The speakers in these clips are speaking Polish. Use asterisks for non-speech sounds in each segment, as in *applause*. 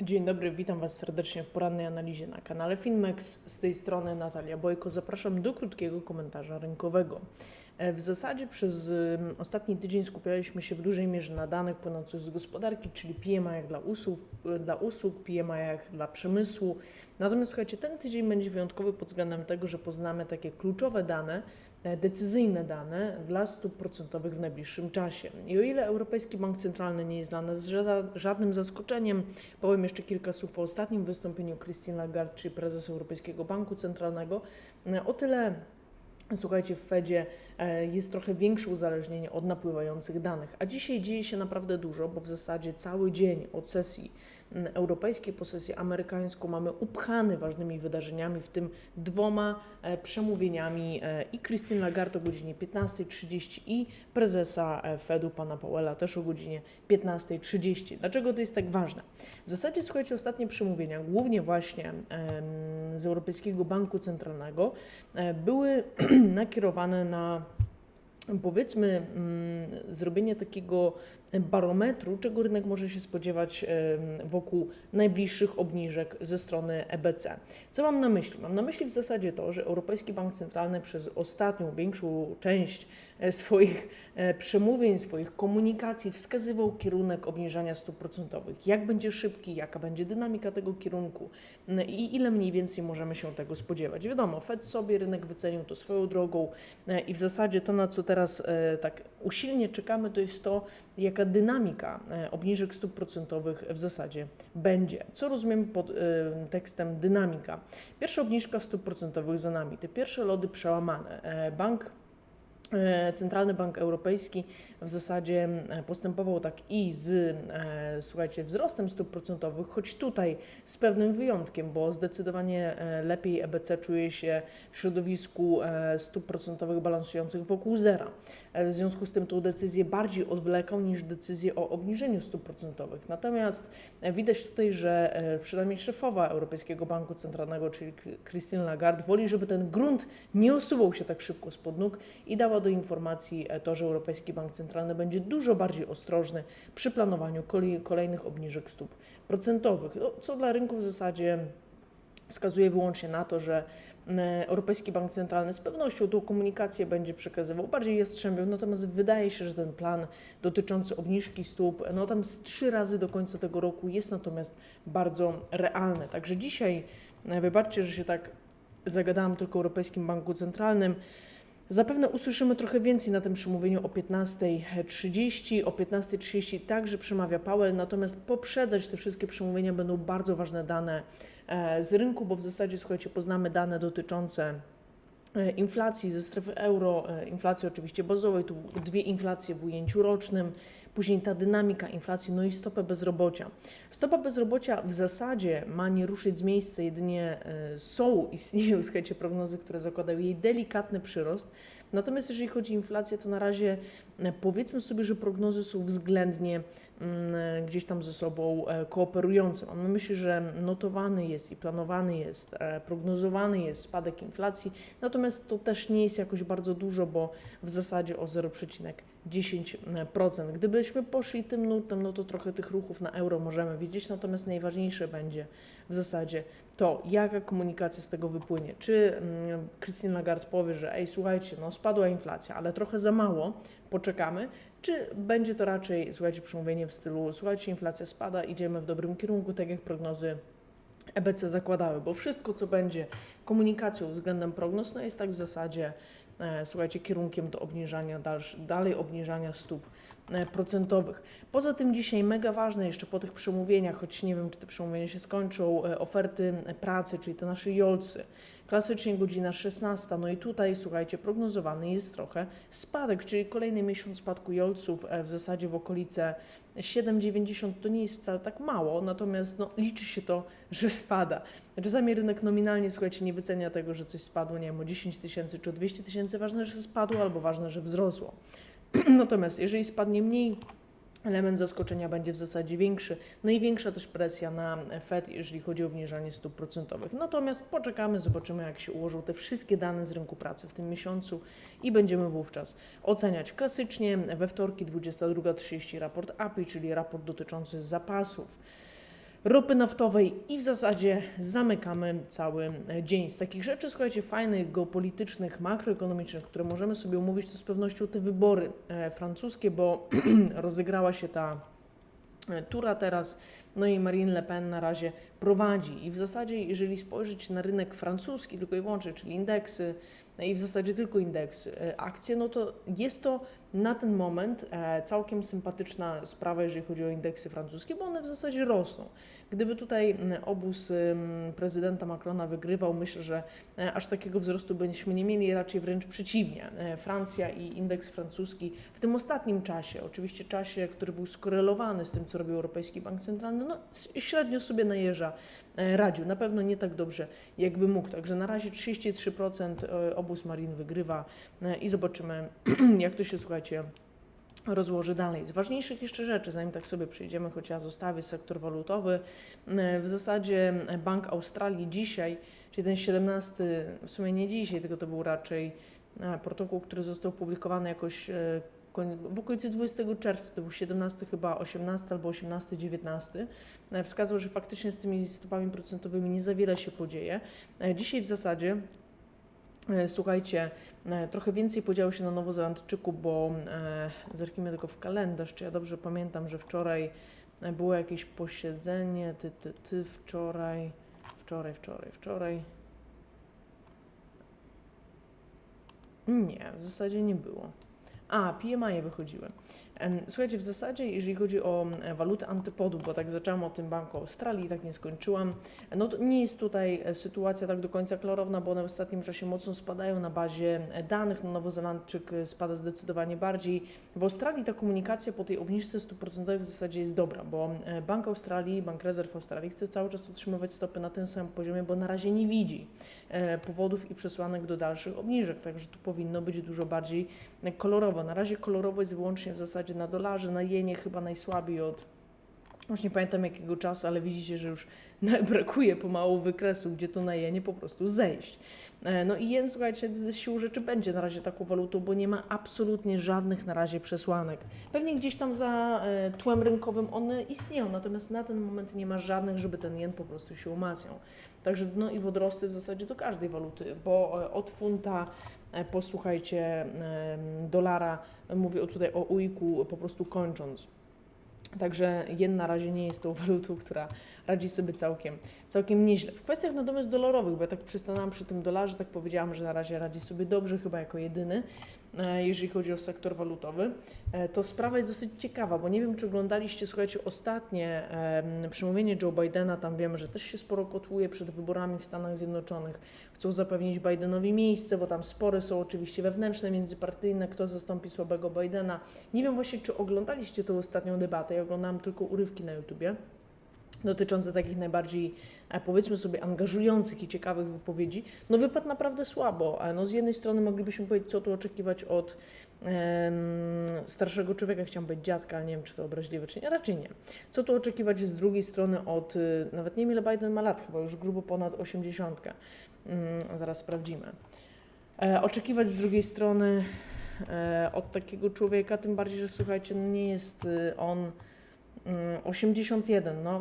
Dzień dobry, witam Was serdecznie w porannej analizie na kanale Filmex. Z tej strony Natalia Bojko. Zapraszam do krótkiego komentarza rynkowego. E, W zasadzie przez ostatni tydzień skupialiśmy się w dużej mierze na danych płynących z gospodarki, czyli PMI dla usług, e, dla usług PMI dla przemysłu. Natomiast słuchajcie, ten tydzień będzie wyjątkowy pod względem tego, że poznamy takie kluczowe dane, e, decyzyjne dane dla stóp procentowych w najbliższym czasie. I o ile Europejski Bank Centralny nie jest dla nas ża- żadnym zaskoczeniem, powiem jeszcze kilka słów o ostatnim wystąpieniu Christine Lagarde, prezes Europejskiego Banku Centralnego, o tyle Słuchajcie, w Fedzie e, jest trochę większe uzależnienie od napływających danych, a dzisiaj dzieje się naprawdę dużo, bo w zasadzie cały dzień od sesji europejskiej po sesję amerykańską mamy upchany ważnymi wydarzeniami, w tym dwoma e, przemówieniami e, i Christine Lagarde o godzinie 15.30 i prezesa e, Fedu, pana Powella, też o godzinie 15.30. Dlaczego to jest tak ważne? W zasadzie, słuchajcie, ostatnie przemówienia, głównie właśnie z Europejskiego Banku Centralnego, były *clears throat* nakierowane na powiedzmy mm, zrobienie takiego barometru, czego rynek może się spodziewać wokół najbliższych obniżek ze strony EBC. Co mam na myśli? Mam na myśli w zasadzie to, że Europejski Bank Centralny przez ostatnią większą część e, swoich e, przemówień, swoich komunikacji wskazywał kierunek obniżania stóp procentowych. Jak będzie szybki, jaka będzie dynamika tego kierunku i ile mniej więcej możemy się tego spodziewać. Wiadomo, Fed sobie rynek wycenił to swoją drogą e, i w zasadzie to, na co teraz tak usilnie czekamy, to jest to, jaka dynamika e, obniżek stóp procentowych w zasadzie będzie. Co rozumiem pod e, tekstem dynamika? Pierwsza obniżka stóp procentowych za nami, te pierwsze lody przełamane. E, Bank Centralny Bank Europejski w zasadzie postępował tak i z, słuchajcie, wzrostem stóp procentowych, choć tutaj z pewnym wyjątkiem, bo zdecydowanie lepiej EBC czuje się w środowisku stóp procentowych balansujących wokół zera. W związku z tym tą decyzję bardziej odwlekał niż decyzję o obniżeniu stóp procentowych. Natomiast widać tutaj, że e, przynajmniej szefowa Europejskiego Banku Centralnego, czyli Christine Lagarde, woli, żeby ten grunt nie osuwał się tak szybko spod nóg i dała do informacji e, to, że Europejski Bank Centralny będzie dużo bardziej ostrożny przy planowaniu kolejnych obniżek stóp procentowych, no, co dla rynku w zasadzie wskazuje wyłącznie na to, że Europejski Bank Centralny z pewnością tą komunikację będzie przekazywał bardziej jastrzębią, natomiast wydaje się, że ten plan dotyczący obniżki stóp, no tam z trzy razy do końca tego roku jest natomiast bardzo realny. Także dzisiaj, e, wybaczcie, że się tak zagadałam tylko o Europejskim Banku Centralnym, Zapewne usłyszymy trochę więcej na tym przemówieniu o 15.30. O 15.30 także przemawia Powell, natomiast poprzedzać te wszystkie przemówienia będą bardzo ważne dane e, z rynku, bo w zasadzie, słuchajcie, poznamy dane dotyczące inflacji ze strefy euro, e, inflacji oczywiście bazowej, tu dwie inflacje w ujęciu rocznym, później ta dynamika inflacji, no i stopę bezrobocia. Stopa bezrobocia w zasadzie ma nie ruszyć z miejsca, jedynie e, są, istnieją, *laughs* słuchajcie, prognozy, które zakładają jej delikatny przyrost. Natomiast jeżeli chodzi o inflację, to na razie e, powiedzmy sobie, że prognozy są względnie mm, e, gdzieś tam ze sobą e, kooperujące. Mam na myśli, że notowany jest i planowany jest, prognozowany jest spadek inflacji, natomiast to też nie jest jakoś bardzo dużo, bo w zasadzie o 0,10%. Gdybyśmy poszli tym nurtem, no to trochę tych ruchów na euro możemy widzieć, natomiast najważniejsze będzie w zasadzie to, jaka komunikacja z tego wypłynie. Czy mm, Christine Lagarde powie, że ej, słuchajcie, no spadła inflacja, ale trochę za mało, poczekamy, czy będzie to raczej, słuchajcie, przemówienie w stylu, słuchajcie, inflacja spada, idziemy w dobrym kierunku, tak jak prognozy EBC zakładały, bo wszystko, co będzie komunikacją względem prognoz, no jest tak w zasadzie, e, słuchajcie, kierunkiem do obniżania, dalszy, dalej obniżania stóp e, procentowych. Poza tym dzisiaj mega ważne jeszcze po tych przemówieniach, choć nie wiem, czy te przemówienia się skończą, e, oferty pracy, czyli te nasze jolcy. Klasycznie godzina 16, no i tutaj, słuchajcie, prognozowany jest trochę spadek, czyli kolejny miesiąc spadku jolców e, w zasadzie w okolice 7,90 to nie jest wcale tak mało, natomiast no, liczy się to, że spada. Czasami rynek nominalnie, słuchajcie, nie wycenia tego, że coś spadło, nie wiem, o 10 tysięcy czy o 200 tysięcy, ważne, że spadło albo ważne, że wzrosło. *clears throat* Natomiast jeżeli spadnie mniej, element zaskoczenia będzie w zasadzie większy, no i większa też presja na Fed, jeżeli chodzi o obniżanie stóp procentowych. Natomiast poczekamy, zobaczymy, jak się ułożą te wszystkie dane z rynku pracy w tym miesiącu i będziemy wówczas oceniać. Klasycznie we wtorki 22.30 raport API, czyli raport dotyczący zapasów. Ropy naftowej i w zasadzie zamykamy cały e, dzień. Z takich rzeczy, słuchajcie, fajnych, geopolitycznych, makroekonomicznych, które możemy sobie omówić, to z pewnością te wybory e, francuskie, bo *clears throat* rozegrała się ta e, tura teraz, no i Marine Le Pen na razie prowadzi. I w zasadzie, jeżeli spojrzeć na rynek francuski tylko i wyłącznie, czyli indeksy, i w zasadzie tylko indeksy, e, akcje, no to jest to na ten moment e, całkiem sympatyczna sprawa, jeżeli chodzi o indeksy francuskie, bo one w zasadzie rosną. Gdyby tutaj obóz prezydenta Macrona wygrywał, myślę, że e, aż takiego wzrostu byśmy nie mieli, raczej wręcz przeciwnie. Francja i indeks francuski w tym ostatnim czasie, oczywiście czasie, który był skorelowany z tym, co robił Europejski Bank Centralny, no średnio sobie najeżdża, e, radził. Na pewno nie tak dobrze, jakby mógł. Także na razie 33% e, obóz Marin wygrywa e, i zobaczymy, *clears throat* jak to się, słuchajcie, rozłoży dalej. Z ważniejszych jeszcze rzeczy, zanim tak sobie przejdziemy, choć ja zostawię sektor walutowy, e, w zasadzie Bank Australii dzisiaj, czyli ten 17, w sumie nie dzisiaj, tylko to był raczej e, protokół, który został opublikowany jakoś e, w okolicy 20 czerwca, to był 17 chyba, 18 albo 18, 19, e, wskazał, że faktycznie z tymi stopami procentowymi nie za wiele się podzieje. E, Dzisiaj w zasadzie E, Słuchajcie, trochę więcej podziało się na Nowozelandczyku, bo e, zerknijmy tylko w kalendarz, czy ja dobrze pamiętam, że wczoraj było jakieś posiedzenie, ty, ty, ty, wczoraj, wczoraj, wczoraj, wczoraj. Nie, w zasadzie nie było. A, PMI wychodziły. Słuchajcie, w zasadzie, jeżeli chodzi o walutę antypodu, bo tak zaczęłam o tym Banku Australii, tak nie skończyłam, no to nie jest tutaj e, sytuacja tak do końca klarowna, bo one w ostatnim czasie mocno spadają na bazie e, danych. No, Nowozelandczyk e, spada zdecydowanie bardziej. W Australii ta komunikacja po tej obniżce stóp procentowych w zasadzie jest dobra, bo Bank Australii, Bank Rezerw Australii chce cały czas utrzymywać stopy na tym samym poziomie, bo na razie nie widzi powodów i przesłanek do dalszych obniżek, także tu powinno być dużo bardziej kolorowo. Na razie kolorowo jest wyłącznie w zasadzie na dolarze, na jenie chyba najsłabiej od już nie pamiętam jakiego czasu, ale widzicie, że już *laughs* brakuje pomału wykresu, gdzie to na jenie po prostu zejść. E, No i jen, słuchajcie, ze siłą rzeczy będzie na razie taką walutą, bo nie ma absolutnie żadnych na razie przesłanek. Pewnie gdzieś tam za e, tłem rynkowym one istnieją, natomiast na ten moment nie ma żadnych, żeby ten jen po prostu się umacniał. Także dno i wodorosty w zasadzie do każdej waluty, bo e, od funta e, po słuchajcie em, dolara, mówię tutaj o ujku po prostu kończąc. Także jen na razie nie jest tą *laughs* walutą, która radzi sobie całkiem, całkiem nieźle. W kwestiach natomiast dolarowych, bo ja tak przystanęłam przy tym dolarze, tak powiedziałam, że na razie radzi sobie dobrze, chyba jako jedyny, e, jeżeli chodzi o sektor walutowy, e, to sprawa jest dosyć ciekawa, bo nie wiem, czy oglądaliście, słuchajcie, ostatnie em, przemówienie Joe Bidena, tam wiemy, że też się sporo kotłuje przed wyborami w Stanach Zjednoczonych. Chcą zapewnić Bidenowi miejsce, bo tam spory są oczywiście wewnętrzne, międzypartyjne, kto zastąpi słabego Bidena. Nie wiem właśnie, czy oglądaliście tę ostatnią debatę, ja oglądałam tylko urywki na YouTubie dotyczące takich najbardziej, e, powiedzmy sobie, angażujących i ciekawych wypowiedzi, no wypadł naprawdę słabo. No z jednej strony moglibyśmy powiedzieć, co tu oczekiwać od starszego człowieka, chciałam powiedzieć dziadka, ale nie wiem, czy to obraźliwe, czy nie, raczej nie. Co tu oczekiwać z drugiej strony od, y, nawet nie wiem ile Biden ma lat, chyba już grubo ponad 80. Mm, zaraz sprawdzimy. E, oczekiwać z drugiej strony e, od takiego człowieka, tym bardziej, że słuchajcie, no nie jest y, on 81, no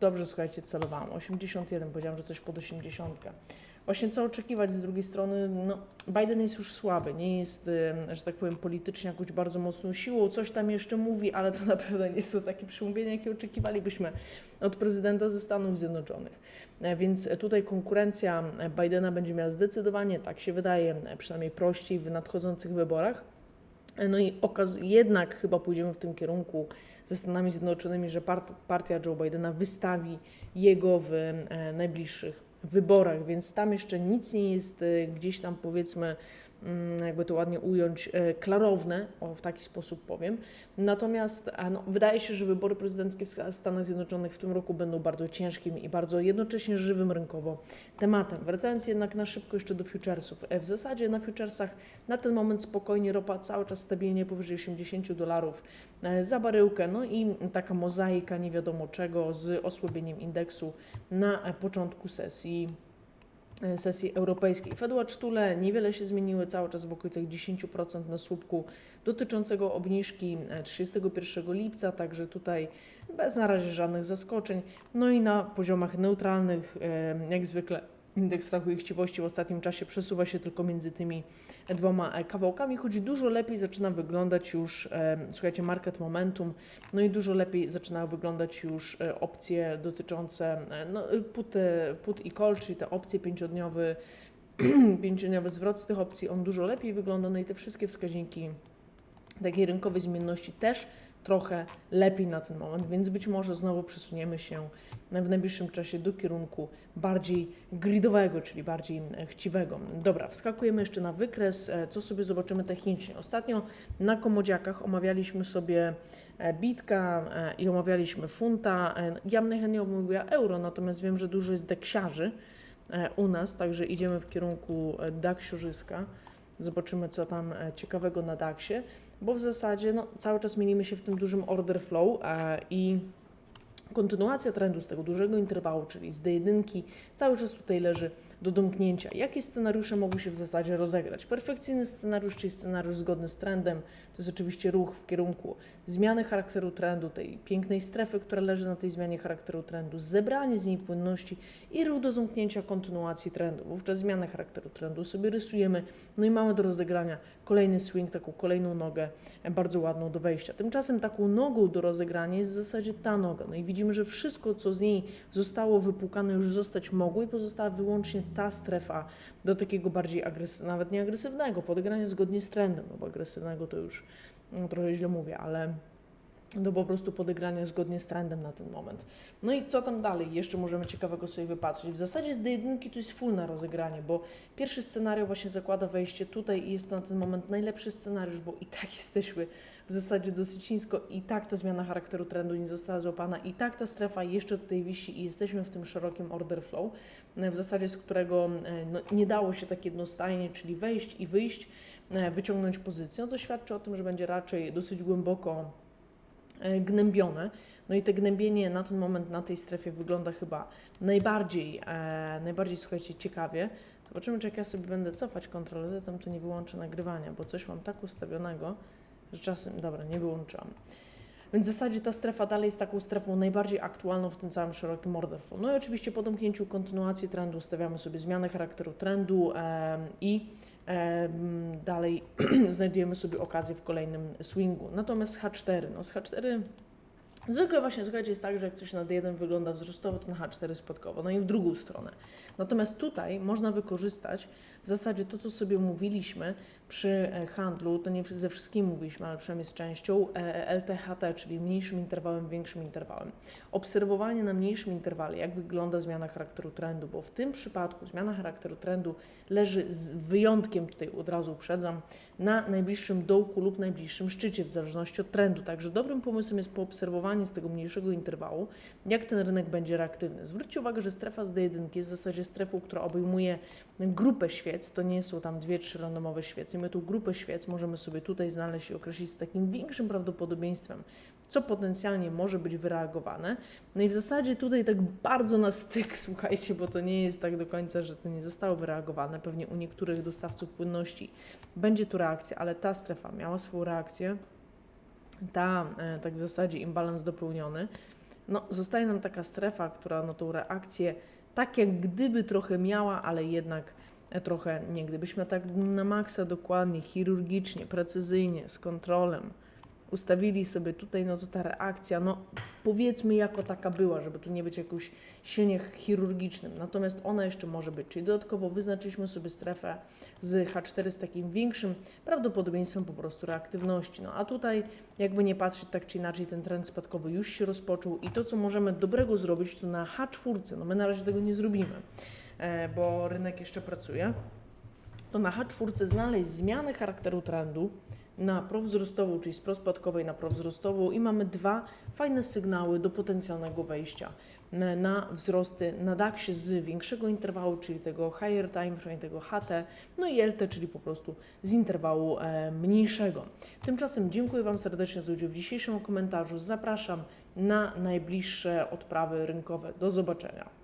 dobrze słuchajcie, celowałam, 81, powiedziałam, że coś pod 80. Właśnie co oczekiwać z drugiej strony, no Biden jest już słaby, nie jest, że tak powiem, politycznie jakąś bardzo mocną siłą, coś tam jeszcze mówi, ale to *laughs* na pewno nie są takie przemówienia, jakie oczekiwalibyśmy od prezydenta ze Stanów Zjednoczonych. E, Więc tutaj konkurencja Bidena będzie miała zdecydowanie, tak się wydaje, e, przynajmniej prościej w nadchodzących wyborach. E, No i okaz- jednak chyba pójdziemy w tym kierunku ze Stanami Zjednoczonymi, że part- partia Joe Bidena wystawi jego w e, najbliższych wyborach, więc tam jeszcze nic nie jest e, gdzieś tam powiedzmy, jakby to ładnie ująć, e, klarowne, o, w taki sposób powiem. Natomiast no, wydaje się, że wybory prezydenckie w Sta- Stanach Zjednoczonych w tym roku będą bardzo ciężkim i bardzo jednocześnie żywym rynkowo tematem. Wracając jednak na szybko jeszcze do futuresów. E, W zasadzie na futuresach na ten moment spokojnie ropa cały czas stabilnie powyżej 80 dolarów e, za baryłkę, no i taka mozaika nie wiadomo czego z osłabieniem indeksu na początku sesji sesji europejskiej. Fedwatch Tule niewiele się zmieniły, cały czas w okolicach 10% na słupku dotyczącego obniżki e, 31 lipca, także tutaj bez na razie żadnych zaskoczeń. No i na poziomach neutralnych, e, jak zwykle indeks strachu i chciwości w ostatnim czasie przesuwa się tylko między tymi dwoma e, kawałkami, choć dużo lepiej zaczyna wyglądać już, e, słuchajcie, market momentum, no i dużo lepiej zaczynają wyglądać już e, opcje dotyczące no, put, put i call, czyli te opcje pięciodniowy, *clears throat* pięciodniowy zwrot z tych opcji, on dużo lepiej wygląda, no i te wszystkie wskaźniki takiej rynkowej zmienności też trochę lepiej na ten moment, więc być może znowu przesuniemy się w najbliższym czasie do kierunku bardziej gridowego, czyli bardziej e, chciwego. Dobra, wskakujemy jeszcze na wykres, e, co sobie zobaczymy technicznie. Ostatnio na komodziakach omawialiśmy sobie e, bitka i omawialiśmy funta. Ja najchętniej omówiła euro, natomiast wiem, że dużo jest deksiarzy u nas, także idziemy w kierunku daksiorzyska. Zobaczymy, co tam ciekawego na DAX-ie, bo w zasadzie no, cały czas mielimy się w tym dużym order flow e, i kontynuacja trendu z tego dużego interwału, czyli z D1, cały czas tutaj leży do domknięcia. Jakie scenariusze mogą się w zasadzie rozegrać? Perfekcyjny scenariusz, czyli scenariusz zgodny z trendem, to jest oczywiście ruch w kierunku zmiany charakteru trendu, tej pięknej strefy, która leży na tej zmianie charakteru trendu, zebranie z niej płynności i ruch do zamknięcia kontynuacji trendu. Wówczas zmianę charakteru trendu sobie rysujemy, no i mamy do rozegrania kolejny swing, taką kolejną nogę, e, bardzo ładną do wejścia. Tymczasem taką nogą do rozegrania jest w zasadzie ta noga. No i widzimy, że wszystko, co z niej zostało wypłukane, już zostać mogło i pozostała wyłącznie ta strefa do takiego bardziej agresywnego, nawet nie agresywnego, podegrania zgodnie z trendem, no bo agresywnego to już no, trochę źle mówię, ale do po prostu podegrania zgodnie z trendem na ten moment. No i co tam dalej? Jeszcze możemy ciekawego sobie wypatrzeć. W zasadzie z D1 to jest full na rozegranie, bo pierwszy scenariusz właśnie zakłada wejście tutaj i jest to na ten moment najlepszy scenariusz, bo i tak *laughs* jesteśmy w zasadzie dosyć nisko i tak ta zmiana charakteru trendu nie została złapana i tak ta strefa jeszcze tutaj wisi i jesteśmy w tym szerokim order flow, w zasadzie z którego e, no, nie dało się tak jednostajnie, czyli wejść i wyjść, e, wyciągnąć pozycję, no to świadczy o tym, że będzie raczej dosyć głęboko e, gnębione. No i te gnębienie na ten moment na tej strefie wygląda chyba najbardziej, e, najbardziej słuchajcie, ciekawie. Zobaczymy, czy jak ja sobie będę cofać Ctrl Z, to nie wyłączę nagrywania, bo coś mam tak ustawionego, że czasem, dobra, nie wyłączyłam. Więc w zasadzie ta strefa dalej jest taką strefą najbardziej aktualną w tym całym szerokim order flow. No i oczywiście po domknięciu kontynuacji trendu stawiamy sobie zmianę charakteru trendu i dalej *clears throat* znajdujemy sobie okazję w kolejnym swingu. Natomiast H4, no z H4 Zwykle właśnie, słuchajcie, jest tak, że jak coś na D1 wygląda wzrostowo, to na H4 spadkowo, no i w drugą stronę. Natomiast tutaj można wykorzystać w zasadzie to, co sobie mówiliśmy przy e, handlu, to nie ze wszystkim mówiliśmy, ale przynajmniej z częścią e, LTHT, czyli mniejszym interwałem, większym interwałem. Obserwowanie na mniejszym interwale, jak wygląda zmiana charakteru trendu, bo w tym przypadku zmiana charakteru trendu leży z wyjątkiem, tutaj od razu uprzedzam, na najbliższym dołku lub najbliższym szczycie, w zależności od trendu. Także dobrym pomysłem jest poobserwowanie z tego mniejszego interwału, jak ten rynek będzie reaktywny. Zwróćcie uwagę, że strefa z D1 jest w zasadzie strefą, która obejmuje grupę świec, to nie są tam dwie, trzy randomowe świece. My tą grupę świec możemy sobie tutaj znaleźć i określić z takim większym prawdopodobieństwem, co potencjalnie może być wyreagowane. No i w zasadzie tutaj tak bardzo na styk, *laughs* słuchajcie, bo to nie jest tak do końca, że to nie zostało wyreagowane. Pewnie u niektórych dostawców płynności będzie tu reakcja, ale ta strefa miała swoją reakcję. Ta, e, tak w zasadzie imbalans dopełniony. No, zostaje nam taka strefa, która no tą reakcję tak jak gdyby trochę miała, ale jednak e, trochę nie. Gdybyśmy tak na maksa dokładnie, chirurgicznie, precyzyjnie, z kontrolem ustawili sobie tutaj, no to ta reakcja, no powiedzmy jako taka była, żeby tu nie być jakimś silnie chirurgicznym. Natomiast ona jeszcze może być, czyli dodatkowo wyznaczyliśmy sobie strefę z H4 z takim większym prawdopodobieństwem po prostu reaktywności. No a tutaj jakby nie patrzeć tak czy inaczej, ten trend spadkowy już się rozpoczął i to, co możemy dobrego zrobić, to na H4, no my na razie tego nie zrobimy, e, bo rynek jeszcze pracuje, to na H4 znaleźć zmianę charakteru trendu na prowzrostową, czyli z prospadkowej na prowzrostową i mamy dwa fajne sygnały do potencjalnego wejścia na, wzrosty na DAX-ie z większego interwału, czyli tego higher time frame, tego HT, no i LT, czyli po prostu z interwału e, mniejszego. Tymczasem dziękuję Wam serdecznie za udział w dzisiejszym komentarzu. Zapraszam na najbliższe odprawy rynkowe. Do zobaczenia.